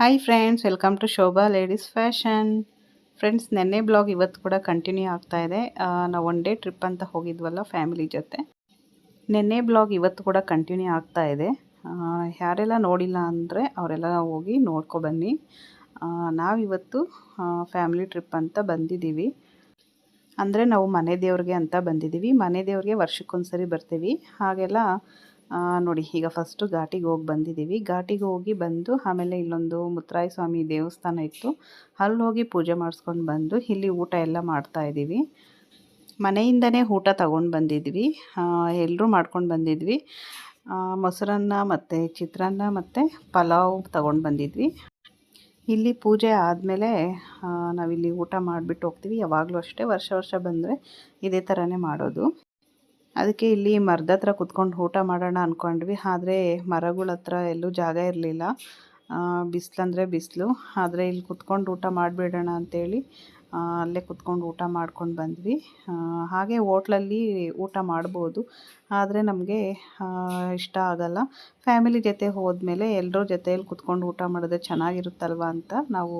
Hi friends welcome to Shobha ladies fashion friends ನೆನ್ನೆ blog ಇವತ್ತು ಕೂಡ ಕಂಟಿನ್ಯೂ ಆಗ್ತಾ ಇದೆ. ನಾವು ಒನ್ ಡೇ ಟ್ರಿಪ್ ಅಂತ ಹೋಗಿದ್ವಲ್ಲ ಫ್ಯಾಮಿಲಿ ಜೊತೆ. ನೆನ್ನೆ ಬ್ಲಾಗ್ ಇವತ್ತು ಕೂಡ ಕಂಟಿನ್ಯೂ ಆಗ್ತಾ ಇದೆ. ಯಾರೆಲ್ಲ ನೋಡಿಲ್ಲ ಅಂದರೆ ಅವರೆಲ್ಲ ಹೋಗಿ ನೋಡ್ಕೊಬನ್ನಿ ನಾವಿವತ್ತು ಫ್ಯಾಮಿಲಿ ಟ್ರಿಪ್ ಅಂತ ಬಂದಿದ್ದೀವಿ. ಅಂದರೆ ನಾವು ಮನೆ ದೇವ್ರಿಗೆ ಅಂತ ಬಂದಿದ್ದೀವಿ. ಮನೆ ದೇವ್ರಿಗೆ ವರ್ಷಕ್ಕೊಂದ್ಸರಿ ಬರ್ತೀವಿ. ಹಾಗೆಲ್ಲ ನೋಡಿ, ಈಗ ಫಸ್ಟು ಘಾಟಿಗೆ ಹೋಗಿ ಬಂದಿದ್ದೀವಿ. ಘಾಟಿಗೆ ಹೋಗಿ ಬಂದು ಆಮೇಲೆ ಇಲ್ಲೊಂದು ಮುತ್ತರಾಯ ಸ್ವಾಮಿ ದೇವಸ್ಥಾನ ಇತ್ತು. ಅಲ್ಲಿ ಹೋಗಿ ಪೂಜೆ ಮಾಡಿಸ್ಕೊಂಡು ಬಂದು ಇಲ್ಲಿ ಊಟ ಎಲ್ಲ ಮಾಡ್ತಾ ಇದ್ದೀವಿ. ಮನೆಯಿಂದನೇ ಊಟ ತಗೊಂಡು ಬಂದಿದ್ವಿ ಎಲ್ಲರೂ ಮಾಡ್ಕೊಂಡು ಬಂದಿದ್ವಿ. ಮೊಸರನ್ನ ಮತ್ತು ಚಿತ್ರಾನ್ನ ಮತ್ತು ಪಲಾವ್ ತಗೊಂಡು ಬಂದಿದ್ವಿ. ಇಲ್ಲಿ ಪೂಜೆ ಆದಮೇಲೆ ನಾವಿಲ್ಲಿ ಊಟ ಮಾಡಿಬಿಟ್ಟು ಹೋಗ್ತೀವಿ. ಯಾವಾಗಲೂ ಅಷ್ಟೇ ವರ್ಷ ವರ್ಷ ಬಂದರೆ ಇದೇ ಥರನೇ ಮಾಡೋದು. ಅದಕ್ಕೆ ಇಲ್ಲಿ ಮರದ ಹತ್ರ ಕುತ್ಕೊಂಡು ಊಟ ಮಾಡೋಣ ಅಂದ್ಕೊಂಡ್ವಿ ಆದರೆ ಮರಗಳ ಹತ್ರ ಎಲ್ಲೂ ಜಾಗ ಇರಲಿಲ್ಲ. ಬಿಸಿಲಂದರೆ ಬಿಸಿಲು. ಆದರೆ ಇಲ್ಲಿ ಕುತ್ಕೊಂಡು ಊಟ ಮಾಡಿಬಿಡೋಣ ಅಂತೇಳಿ ಆ, ಅಲ್ಲೇ ಕುತ್ಕೊಂಡು ಊಟ ಮಾಡ್ಕೊಂಡು ಬಂದ್ವಿ. ಹಾಗೆ ಹೋಟ್ಲಲ್ಲಿ ಊಟ ಮಾಡ್ಬೋದು. ಆದರೆ ನಮಗೆ ಇಷ್ಟ ಆಗಲ್ಲ. ಫ್ಯಾಮಿಲಿ ಜೊತೆ ಹೋದ್ಮೇಲೆ ಎಲ್ಲರ ಜೊತೆಯಲ್ಲಿ ಕುತ್ಕೊಂಡು ಊಟ ಮಾಡಿದ್ರೆ ಚೆನ್ನಾಗಿರುತ್ತಲ್ವ ಅಂತ ನಾವು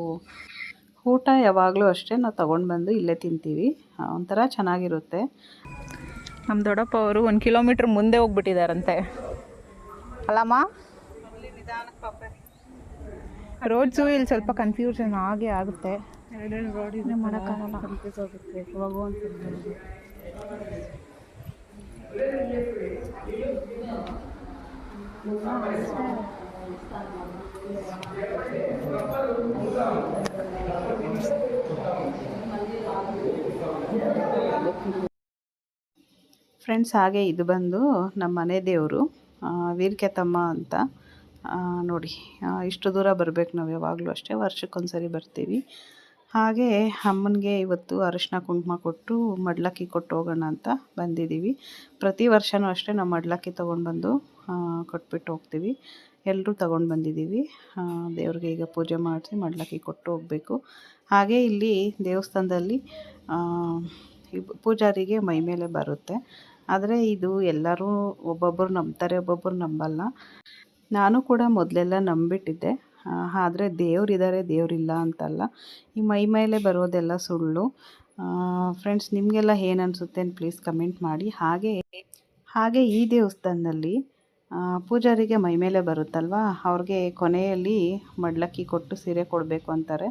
ಊಟ ಯಾವಾಗಲೂ ಅಷ್ಟೇ ನಾವು ತೊಗೊಂಡು ಬಂದು ಇಲ್ಲೇ ತಿಂತೀವಿ. ಒಂಥರ ಚೆನ್ನಾಗಿರುತ್ತೆ. ನಮ್ಮ ದೊಡ್ಡಪ್ಪ ಅವರು ಒಂದು ಕಿಲೋಮೀಟ್ರ್ ಮುಂದೆ ಹೋಗ್ಬಿಟ್ಟಿದಾರಂತೆ. ಅಲ್ಲಮ್ಮ? ರೋಡ್ಸು ಇಲ್ಲಿ ಸ್ವಲ್ಪ ಕನ್ಫ್ಯೂಷನ್ ಆಗೇ ಆಗುತ್ತೆ. ಮಾಡೋಕ್ಕಾಗಲ್ಲ. ಫ್ರೆಂಡ್ಸ್ ಹಾಗೆ ಇದು ಬಂದು ನಮ್ಮ ಮನೆ ದೇವರು ವೀರ್ಕೆತಮ್ಮ ಅಂತ. ನೋಡಿ ಇಷ್ಟು ದೂರ ಬರಬೇಕು ನಾವು ಯಾವಾಗಲೂ ಅಷ್ಟೇ, ವರ್ಷಕ್ಕೊಂದ್ಸರಿ ಬರ್ತೀವಿ. ಹಾಗೆ ಅಮ್ಮನಿಗೆ ಇವತ್ತು ಅರಿಶಿನ ಕುಂಕುಮ ಕೊಟ್ಟು ಮಡ್ಲಕ್ಕಿ ಕೊಟ್ಟು ಹೋಗೋಣ ಅಂತ ಬಂದಿದ್ದೀವಿ. ಪ್ರತಿ ವರ್ಷವೂ ಅಷ್ಟೇ ನಾವು ಮಡ್ಲಕ್ಕಿ ತೊಗೊಂಡು ಬಂದು ಕೊಟ್ಬಿಟ್ಟು ಹೋಗ್ತೀವಿ. ಎಲ್ಲರೂ ತೊಗೊಂಡು ಬಂದಿದ್ದೀವಿ. ದೇವ್ರಿಗೆ ಈಗ ಪೂಜೆ ಮಾಡಿಸಿ ಮಡ್ಲಕ್ಕಿ ಕೊಟ್ಟು ಹೋಗಬೇಕು. ಹಾಗೆ ಇಲ್ಲಿ ದೇವಸ್ಥಾನದಲ್ಲಿ ಪೂಜಾರಿಗೆ ಮೈ ಮೇಲೆ ಬರುತ್ತೆ. ಆದರೆ ಇದು ಎಲ್ಲರೂ ಒಬ್ಬೊಬ್ಬರು ನಂಬ್ತಾರೆ ಒಬ್ಬೊಬ್ಬರು ನಂಬಲ್ಲ. ನಾನು ಕೂಡ ಮೊದಲೆಲ್ಲ ನಂಬಿಟ್ಟಿದ್ದೆ. ಆದರೆ ದೇವರಿದ್ದಾರೆ, ದೇವರಿಲ್ಲ ಅಂತಲ್ಲ. ಈ ಮೈ ಮೇಲೆ ಬರೋದೆಲ್ಲ ಸುಳ್ಳು. ಫ್ರೆಂಡ್ಸ್ ನಿಮಗೆಲ್ಲ ಏನು ಅನಿಸುತ್ತೆ ಪ್ಲೀಸ್ ಕಮೆಂಟ್ ಮಾಡಿ. ಹಾಗೆ ಹಾಗೆ ಈ ದೇವಸ್ಥಾನದಲ್ಲಿ ಪೂಜಾರಿಗೆ ಮೈ ಮೇಲೆ ಬರುತ್ತಲ್ವ? ಅವ್ರಿಗೆ ಕೊನೆಯಲ್ಲಿ ಮಡ್ಲಕ್ಕಿ ಕೊಟ್ಟು ಸೀರೆ ಕೊಡಬೇಕು ಅಂತಾರೆ.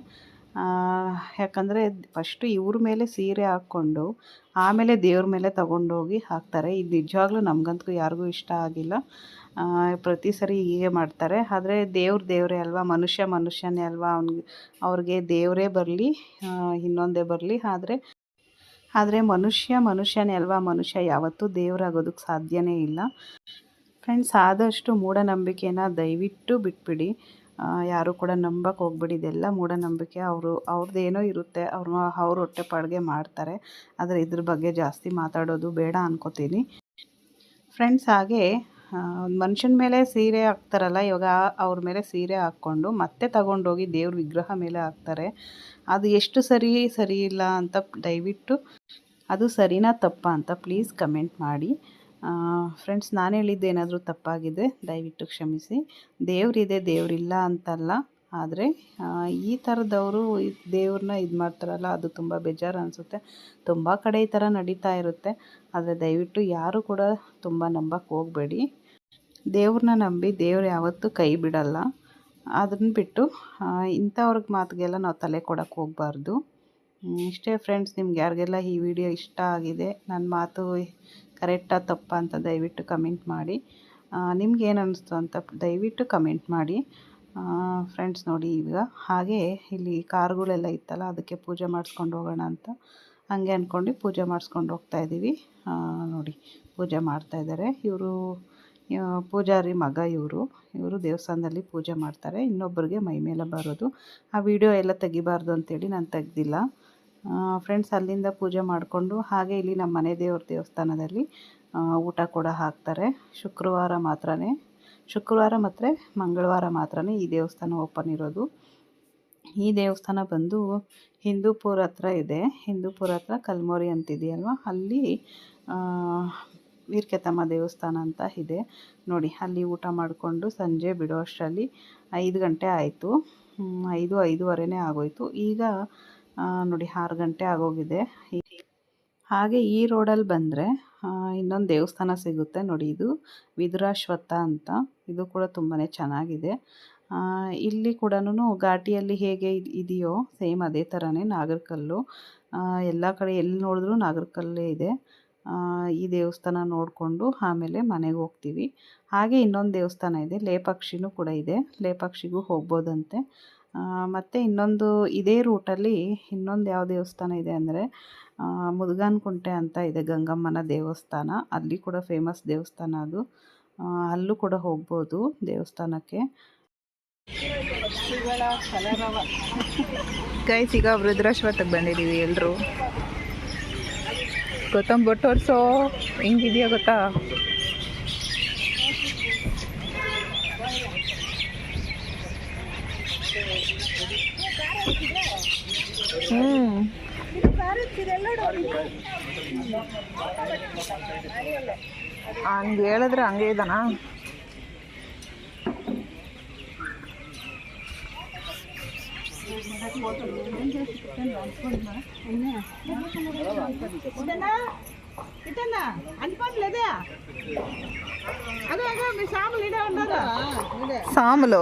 ಯಾಕಂದರೆ ಫಸ್ಟು ಇವ್ರ ಮೇಲೆ ಸೀರೆ ಹಾಕ್ಕೊಂಡು, ಆಮೇಲೆ ದೇವ್ರ ಮೇಲೆ ತಗೊಂಡೋಗಿ ಹಾಕ್ತಾರೆ. ಇದು ನಿಜವಾಗ್ಲೂ ನಮಗಂತೂ ಯಾರಿಗೂ ಇಷ್ಟ ಆಗಿಲ್ಲ. ಪ್ರತಿ ಸರಿ ಹೀಗೆ ಮಾಡ್ತಾರೆ. ಆದರೆ ದೇವ್ರ ದೇವರೇ ಅಲ್ವಾ? ಮನುಷ್ಯ ಮನುಷ್ಯನೇ ಅಲ್ವಾ? ಅವ್ನಿಗೆ ಅವ್ರಿಗೆ ದೇವರೇ ಬರಲಿ ಇನ್ನೊಂದೇ ಬರಲಿ. ಆದರೆ ಆದರೆ ಮನುಷ್ಯ ಮನುಷ್ಯನೇ ಅಲ್ವಾ? ಮನುಷ್ಯ ಯಾವತ್ತೂ ದೇವರಾಗೋದಕ್ಕೆ ಸಾಧ್ಯವೇ ಇಲ್ಲ. ಫ್ರೆಂಡ್ಸ್ ಆದಷ್ಟು ಮೂಢನಂಬಿಕೆನ ದಯವಿಟ್ಟು ಬಿಟ್ಬಿಡಿ. ಯಾರು ಕೂಡ ನಂಬಕ್ಕೆ ಹೋಗ್ಬಿಡಿ ಇದೆಲ್ಲ ಮೂಢನಂಬಿಕೆ ಅವರು ಅವ್ರದ್ದೇನೋ ಇರುತ್ತೆ. ಅವ್ರ ಅವ್ರ ಹೊಟ್ಟೆಪಾಡಿಗೆ ಮಾಡ್ತಾರೆ. ಆದರೆ ಇದ್ರ ಬಗ್ಗೆ ಜಾಸ್ತಿ ಮಾತಾಡೋದು ಬೇಡ ಅನ್ಕೋತೀನಿ. ಫ್ರೆಂಡ್ಸ್, ಹಾಗೆ ಮನುಷ್ಯನ ಮೇಲೆ ಸೀರೆ ಹಾಕ್ತಾರಲ್ಲ, ಇವಾಗ ಅವ್ರ ಮೇಲೆ ಸೀರೆ ಹಾಕ್ಕೊಂಡು ಮತ್ತೆ ತಗೊಂಡೋಗಿ ದೇವ್ರ ವಿಗ್ರಹ ಮೇಲೆ ಹಾಕ್ತಾರೆ. ಅದು ಎಷ್ಟು ಸರಿ ಸರಿ ಇಲ್ಲ ಅಂತ ದಯವಿಟ್ಟು, ಅದು ಸರಿನಾ ತಪ್ಪಾ ಅಂತ ಪ್ಲೀಸ್ ಕಮೆಂಟ್ ಮಾಡಿ. ಫ್ರೆಂಡ್ಸ್ ನಾನು ಹೇಳಿದ್ದೇನಾದರೂ ತಪ್ಪಾಗಿದೆ, ದಯವಿಟ್ಟು ಕ್ಷಮಿಸಿ. ದೇವರಿದೆ, ದೇವರಿಲ್ಲ ಅಂತಲ್ಲ, ಆದರೆ ಈ ಥರದವರು ದೇವ್ರನ್ನ ಇದು ಮಾಡ್ತಾರಲ್ಲ, ಅದು ತುಂಬ ಬೇಜಾರು ಅನಿಸುತ್ತೆ. ತುಂಬ ಕಡೆ ಈ ಥರ ನಡೀತಾ ಇರುತ್ತೆ. ಆದರೆ ದಯವಿಟ್ಟು ಯಾರು ಕೂಡ ತುಂಬ ನಂಬಕ್ಕೆ ಹೋಗಬೇಡಿ. ದೇವ್ರನ್ನ ನಂಬಿ ದೇವ್ರು ಯಾವತ್ತೂ ಕೈ ಬಿಡಲ್ಲ. ಅದನ್ನ ಬಿಟ್ಟು ಇಂಥವ್ರಿಗೆ ಮಾತಿಗೆಲ್ಲ ನಾವು ತಲೆ ಕೊಡೋಕ್ಕೆ ಹೋಗಬಾರ್ದು. ಇಷ್ಟೇ ಫ್ರೆಂಡ್ಸ್ ನಿಮ್ಗೆ ಯಾರಿಗೆಲ್ಲ ಈ ವಿಡಿಯೋ ಇಷ್ಟ ಆಗಿದೆ ನನ್ನ ಮಾತು ಕರೆಕ್ಟಾ ತಪ್ಪಾ ಅಂತ ದಯವಿಟ್ಟು ಕಮೆಂಟ್ ಮಾಡಿ. ನಿಮ್ಗೆ ಏನು ಅನ್ನಿಸ್ತು ಅಂತ ದಯವಿಟ್ಟು ಕಮೆಂಟ್ ಮಾಡಿ. ಫ್ರೆಂಡ್ಸ್ ನೋಡಿ ಈಗ. ಹಾಗೆ ಇಲ್ಲಿ ಕಾರುಗಳೆಲ್ಲ ಇತ್ತಲ್ಲ, ಅದಕ್ಕೆ ಪೂಜೆ ಮಾಡಿಸ್ಕೊಂಡು ಹೋಗೋಣ ಅಂತ. ಹಂಗೆ ಅಂದ್ಕೊಂಡು ಪೂಜೆ ಮಾಡಿಸ್ಕೊಂಡು ಹೋಗ್ತಾ ಇದ್ದೀವಿ ನೋಡಿ, ಪೂಜೆ ಮಾಡ್ತಾ ಇದ್ದಾರೆ. ಇವರು ಪೂಜಾರಿ ಮಗ ಇವರು. ಇವರು ದೇವಸ್ಥಾನದಲ್ಲಿ ಪೂಜೆ ಮಾಡ್ತಾರೆ. ಇನ್ನೊಬ್ಬರಿಗೆ ಮೈ ಮೇಲೆ ಬರೋದು. ಆ ವಿಡಿಯೋ ಎಲ್ಲ ತೆಗಿಬಾರ್ದು ಅಂತೇಳಿ ನಾನು ತೆಗ್ದಿಲ್ಲ. ಫ್ರೆಂಡ್ಸ್ ಅಲ್ಲಿಂದ ಪೂಜೆ ಮಾಡಿಕೊಂಡು ಹಾಗೆ ಇಲ್ಲಿ ನಮ್ಮ ಮನೆ ದೇವ್ರ ದೇವಸ್ಥಾನದಲ್ಲಿ ಊಟ ಕೂಡ ಹಾಕ್ತಾರೆ. ಶುಕ್ರವಾರ ಮಾತ್ರ ಶುಕ್ರವಾರ ಮತ್ತು ಮಂಗಳವಾರ ಮಾತ್ರ ಈ ದೇವಸ್ಥಾನ ಓಪನ್ ಇರೋದು. ಈ ದೇವಸ್ಥಾನ ಬಂದು ಹಿಂದೂಪುರ ಹತ್ರ ಇದೆ. ಹಿಂದೂಪುರ ಹತ್ರ ಕಲ್ಮೋರಿ ಅಂತಿದೆಯಲ್ವ? ಅಲ್ಲಿ ವೀರ್ಕೆತಮ್ಮ ದೇವಸ್ಥಾನ ಅಂತ ಇದೆ. ನೋಡಿ, ಅಲ್ಲಿ ಊಟ ಮಾಡಿಕೊಂಡು ಸಂಜೆ ಬಿಡೋ ಅಷ್ಟರಲ್ಲಿ ಐದು ಗಂಟೆ ಆಯಿತು. ಐದು, ಐದೂವರೆನೇ ಆಗೋಯ್ತು. ಈಗ ನೋಡಿ ಆರು ಗಂಟೆ ಆಗೋಗಿದೆ. ಹಾಗೆ ಈ ರೋಡಲ್ಲಿ ಬಂದರೆ ಇನ್ನೊಂದು ದೇವಸ್ಥಾನ ಸಿಗುತ್ತೆ. ನೋಡಿ ಇದು ವಿದುರಾಶ್ವತ್ಥ ಅಂತ. ಇದು ಕೂಡ ತುಂಬಾ ಚೆನ್ನಾಗಿದೆ. ಇಲ್ಲಿ ಕೂಡ ಘಾಟಿಯಲ್ಲಿ ಹೇಗೆ ಇದ್- ಇದೆಯೋ ಸೇಮ್ ಅದೇ ಥರನೇ ನಾಗರಕಲ್ಲು. ಎಲ್ಲ ಕಡೆ ಎಲ್ಲಿ ನೋಡಿದ್ರೂ ನಾಗರಕಲ್ಲೇ ಇದೆ. ಈ ದೇವಸ್ಥಾನ ನೋಡಿಕೊಂಡು ಆಮೇಲೆ ಮನೆಗೆ ಹೋಗ್ತೀವಿ. ಹಾಗೆ ಇನ್ನೊಂದು ದೇವಸ್ಥಾನ ಇದೆ. ಲೇಪಾಕ್ಷಿನೂ ಕೂಡ ಇದೆ. ಲೇಪಾಕ್ಷಿಗೂ ಹೋಗ್ಬೋದಂತೆ. ಮತ್ತು ಇನ್ನೊಂದು ಇದೇ ರೂಟಲ್ಲಿ ಇನ್ನೊಂದು ಯಾವ ದೇವಸ್ಥಾನ ಇದೆ ಅಂದರೆ ಮುದ್ಗಾನ್ ಕುಂಟೆ ಅಂತ ಇದೆ ಗಂಗಮ್ಮನ ದೇವಸ್ಥಾನ. ಅಲ್ಲಿ ಕೂಡ ಫೇಮಸ್ ದೇವಸ್ಥಾನ ಅದು. ಅಲ್ಲೂ ಕೂಡ ಹೋಗ್ಬೋದು ದೇವಸ್ಥಾನಕ್ಕೆ. ಗೈಸ್ ಈಗ ವೃದ್ರಾಶ್ವತಕ್ಕೆ ಬಂದಿದ್ದೀವಿ ಎಲ್ಲರೂ ಗೊತ್ತೊಂದು ಬೊಟ್ಟು ಹೆಂಗಿದೆಯಾ ಗೊತ್ತಾ? ಹಂಗೆ ಹೇಳಿದ್ರೆ ಹಂಗೆ ಇದ್ದಾನಾ? ಸಾಮಲು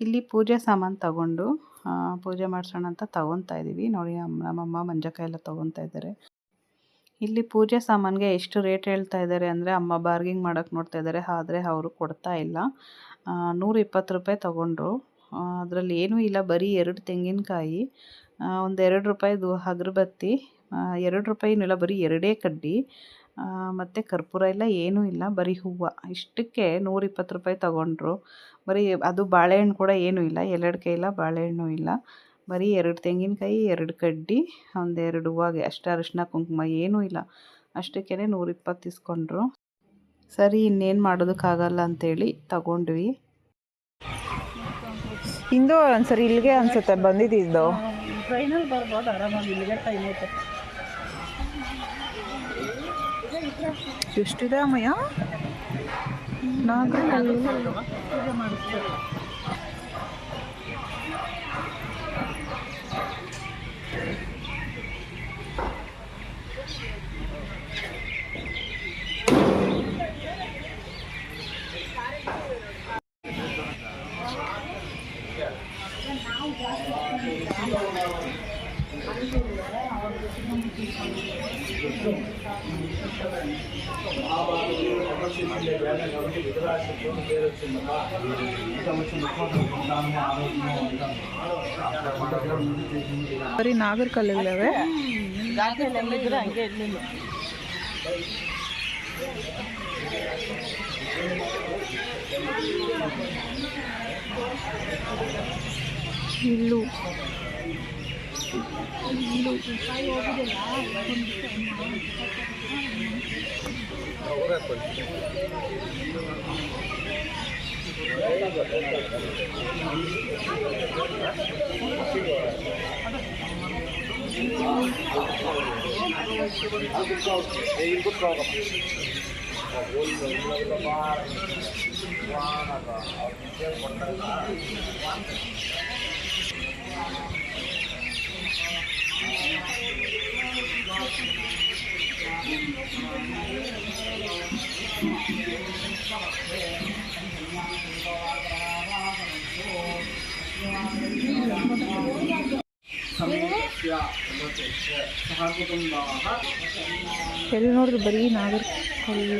ಇಲ್ಲಿ ಪೂಜೆ ಸಾಮಾನು ತಗೊಂಡು ಪೂಜೆ ಮಾಡಿಸೋಣ ಅಂತ ತಗೊಂತಾ ಇದ್ದೀವಿ ನೋಡಿ ನಮ್ಮಮ್ಮ ಮಂಜಕಾಯಿ ಎಲ್ಲ ತೊಗೊತಾ ಇದ್ದಾರೆ. ಇಲ್ಲಿ ಪೂಜೆ ಸಾಮಾನಿಗೆ ಎಷ್ಟು ರೇಟ್ ಹೇಳ್ತಾ ಇದ್ದಾರೆ ಅಂದರೆ ಅಮ್ಮ ಬಾರ್ಗಿಂಗ್ ಮಾಡೋಕ್ಕೆ ನೋಡ್ತಾ ಇದ್ದಾರೆ. ಆದರೆ ಅವರು ಕೊಡ್ತಾ ಇಲ್ಲ. ನೂರ ಇಪ್ಪತ್ತು ರೂಪಾಯಿ ತೊಗೊಂಡ್ರು. ಅದರಲ್ಲಿ ಏನೂ ಇಲ್ಲ. ಬರೀ ಎರಡು ತೆಂಗಿನಕಾಯಿ ಒಂದು ಎರಡು ರೂಪಾಯಿದು ಅಗರಬತ್ತಿ ಎರಡು ರೂಪಾಯಿನೂ ಇಲ್ಲ ಬರೀ ಎರಡೇ ಕಡ್ಡಿ. ಮತ್ತು ಕರ್ಪೂರ ಇಲ್ಲ ಏನೂ ಇಲ್ಲ ಬರೀ ಹೂವು. ಇಷ್ಟಕ್ಕೆ ನೂರಿಪ್ಪತ್ತು ರೂಪಾಯಿ ತೊಗೊಂಡ್ರು. ಬರೀ ಅದು ಬಾಳೆಹಣ್ಣು ಕೂಡ ಏನೂ ಇಲ್ಲ ಎಲೆಡ್ಕೆ ಇಲ್ಲ ಬಾಳೆಹಣ್ಣು ಇಲ್ಲ. ಬರೀ ಎರಡು ತೆಂಗಿನಕಾಯಿ ಎರಡು ಕಡ್ಡಿ ಒಂದೆರಡು ಹೂವಾಗೆ ಅಷ್ಟೇ ಅರಿಶಿನ ಕುಂಕುಮ ಏನೂ ಇಲ್ಲ. ಅಷ್ಟಕ್ಕೇ ನೂರಿಪ್ಪತ್ತು ಇಸ್ಕೊಂಡ್ರು. ಸರಿ ಇನ್ನೇನು ಮಾಡೋದಕ್ಕಾಗಲ್ಲ ಅಂತೇಳಿ ತಗೊಂಡ್ವಿ. ಇಂದು ಒಂದ್ಸರಿ ಇಲ್ಲಿಗೆ ಅನ್ಸುತ್ತೆ ಬಂದಿದ್ದು ಟ್ರೈನಲ್ಲಿ ಬರ್ಬೋದು ಆರಾಮಾಗಿ ಇಲ್ಲಿಗೆ ಟೈಮ್ ಐತೆ ಎಷ್ಟಿದೆ ಅಮ್ಮಯ್ಯ ಪೂಜೆ ಮಾಡಿಸ್ತಾರೆ ಬರೀ ಘಾಟಿಯಲ್ಲಿ ಇದ್ರೆ ಹಂಗೆ ಇರಲಿಲ್ಲ ಇಲ್ಲು. 아이고 ಎಲ್ಲಿ ನೋಡಿದ್ರು ಬರೀ ನಾಗರಕಲ್ಲು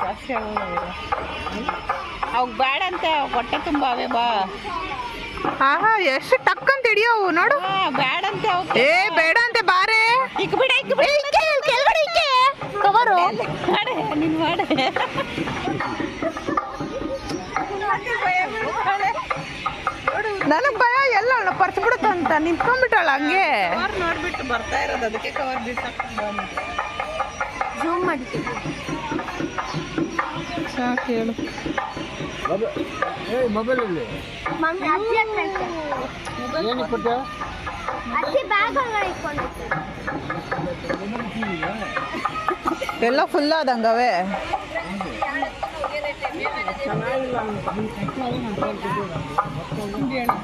ಜಾಸ್ತಿ ಅವಾಗ ಅಂತ ಹೊಟ್ಟೆ ತುಂಬ ಅವೇ ಬಾ. ಆಹಾ ಎಷ್ಟು ಟಕ್ ಅಂತ ಹಿಡಿಯೋವು ನೋಡು. ಬೇಡಂತೆ ಏ ಬೇಡ ಅಂತೆ ಬಾರೆ. ಇಕ್ ಬಿಡ ಇಕ್ ಬಿಡ ಕೆಳಗಡೆ ಇಕ್ಕೆ. ಕವರು. ಮಾಡೆ ನೀನು ಮಾಡೆ. ನನಗ್ ಭಯ ಎಲ್ಲ ಅವಳ ಪರ್ಸ್ ಬಿಡುತ್ತಂತ ನಿಂತ್ಕೊಂಡ್ಬಿಟ್ಟಳ ಹಂಗೆ ಕವರ್ ನೋಡ್ಬಿಟ್ಟು ಬರ್ತಾ ಇರೋದು ಅದಕ್ಕೆ ಕವರ್ ಬಿಸಾಕೊಂಡು ಜೂಮ್ ಮಾಡ್ತೀವಿ ಸಾಕು ಹೇಳು ಮಮ್ಮಿ ಅಜ್ಜಿ ಹತ್ರ ಐತೆ. ಅಜ್ಜಿ ಬ್ಯಾಗ್ ಒಳಗಡೆ ಇಟ್ಕೊಂಡಿತ್ತು ಎಲ್ಲ ಫುಲ್ ಆದಂಗವೆ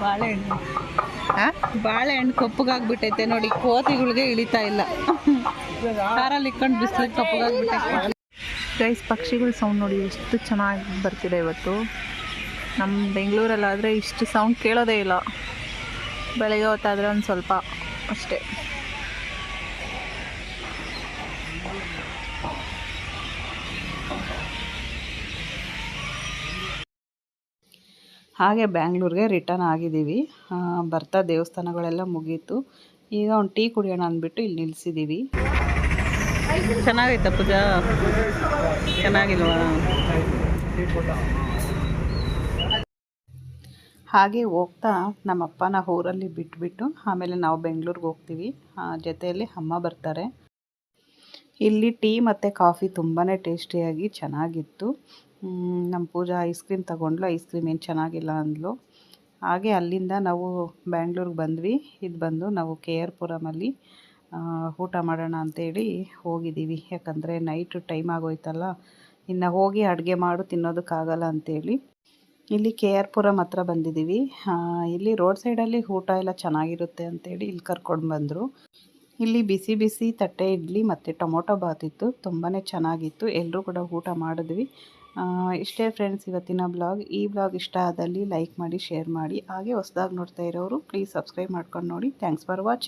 ಬಾಳೆಹಣ್ಣು. ಆ? ಬಾಳೆಹಣ್ಣು ಕಪ್ಪಗಾಗ್ಬಿಟ್ಟೈತೆ ನೋಡಿ ಕೋತಿಗಳಿಗೆ ಇಳಿತಾ ಇಲ್ಲ. ಕಾರಲ್ಲಿ ಇಕ್ಕೊಂಡು ಬಿಸಿಲು ಕಪ್ಪಗಾಗ್ಬಿಟ್ಟೈತೆ. ಗೈಸ್ ಪಕ್ಷಿಗಳ ಸೌಂಡ್ ನೋಡಿ ಎಷ್ಟು ಚೆನ್ನಾಗಿ ಬರ್ತಿದೆ ಇವತ್ತು. ನಮ್ಮ ಬೆಂಗಳೂರಲ್ಲಾದರೆ ಇಷ್ಟು ಸೌಂಡ್ ಕೇಳೋದೇ ಇಲ್ಲ. ಬೆಳಗ್ಗೆ ಹೊತ್ತಾದರೆ ಒಂದು ಸ್ವಲ್ಪ ಅಷ್ಟೇ. ಹಾಗೆ ಬ್ಯಾಂಗ್ಳೂರಿಗೆ ರಿಟರ್ನ್ ಆಗಿದ್ದೀವಿ. ಬರ್ತಾ ದೇವಸ್ಥಾನಗಳೆಲ್ಲ ಮುಗೀತು. ಈಗ ಒಂದು ಟೀ ಕುಡಿಯೋಣ ಅಂದ್ಬಿಟ್ಟು ಇಲ್ಲಿ ನಿಲ್ಲಿಸಿದ್ದೀವಿ ಚೆನ್ನಾಗೈತ ಪೂಜಾ? ಚೆನ್ನಾಗಿಲ್ವಾ? ಹಾಗೆ ಹೋಗ್ತಾ ನಮ್ಮಪ್ಪನ ಊರಲ್ಲಿ ಬಿಟ್ಬಿಟ್ಟು ಆಮೇಲೆ ನಾವು ಬೆಂಗಳೂರಿಗೆ ಹೋಗ್ತೀವಿ. ಜೊತೆಯಲ್ಲಿ ಅಮ್ಮ ಬರ್ತಾರೆ. ಇಲ್ಲಿ ಟೀ ಮತ್ತು ಕಾಫಿ ತುಂಬಾ ಟೇಸ್ಟಿಯಾಗಿ ಚೆನ್ನಾಗಿತ್ತು. ನಮ್ಮ ಪೂಜಾ ಐಸ್ ಕ್ರೀಮ್ ತಗೊಂಡ್ಲು ಐಸ್ ಕ್ರೀಮ್ ಏನು ಚೆನ್ನಾಗಿಲ್ಲ ಅಂದ್ಲು. ಹಾಗೆ ಅಲ್ಲಿಂದ ನಾವು ಬ್ಯಾಂಗ್ಳೂರಿಗೆ ಬಂದ್ವಿ. ಇದು ಬಂದು ನಾವು ಕೆ ಆರ್ ಪುರಮಲ್ಲಿ ಊಟ ಮಾಡೋಣ ಅಂತೇಳಿ ಹೋಗಿದ್ದೀವಿ. ಯಾಕಂದರೆ ನೈಟ್ ಟೈಮ್ ಆಗೋಯ್ತಲ್ಲ, ಇನ್ನು ಹೋಗಿ ಅಡುಗೆ ಮಾಡು, ತಿನ್ನೋದಕ್ಕಾಗಲ್ಲ ಅಂತೇಳಿ. ಇಲ್ಲಿ ಕೆ ಆರ್ ಪುರಂ ಹತ್ರ ಬಂದಿದ್ದೀವಿ. ಇಲ್ಲಿ ರೋಡ್ ಸೈಡಲ್ಲಿ ಊಟ ಎಲ್ಲ ಚೆನ್ನಾಗಿರುತ್ತೆ ಅಂತೇಳಿ ಇಲ್ಲಿ ಕರ್ಕೊಂಡು ಬಂದರು. ಇಲ್ಲಿ ಬಿಸಿ ಬಿಸಿ ತಟ್ಟೆ ಇಡ್ಲಿ ಮತ್ತು ಟೊಮೊಟೊ ಬಾತ್ ಇತ್ತು. ತುಂಬಾ ಚೆನ್ನಾಗಿತ್ತು. ಎಲ್ಲರೂ ಕೂಡ ಊಟ ಮಾಡಿದ್ವಿ. ಇಷ್ಟೇ ಫ್ರೆಂಡ್ಸ್ ಇವತ್ತಿನ ಬ್ಲಾಗ್ ಈ ಬ್ಲಾಗ್ ಇಷ್ಟ ಆದಲ್ಲಿ ಲೈಕ್ ಮಾಡಿ ಶೇರ್ ಮಾಡಿ. ಹಾಗೆ ಹೊಸ್ದಾಗಿ ನೋಡ್ತಾ ಇರೋರು ಪ್ಲೀಸ್ ಸಬ್ಸ್ಕ್ರೈಬ್ ಮಾಡ್ಕೊಂಡು ನೋಡಿ. Thanks for watching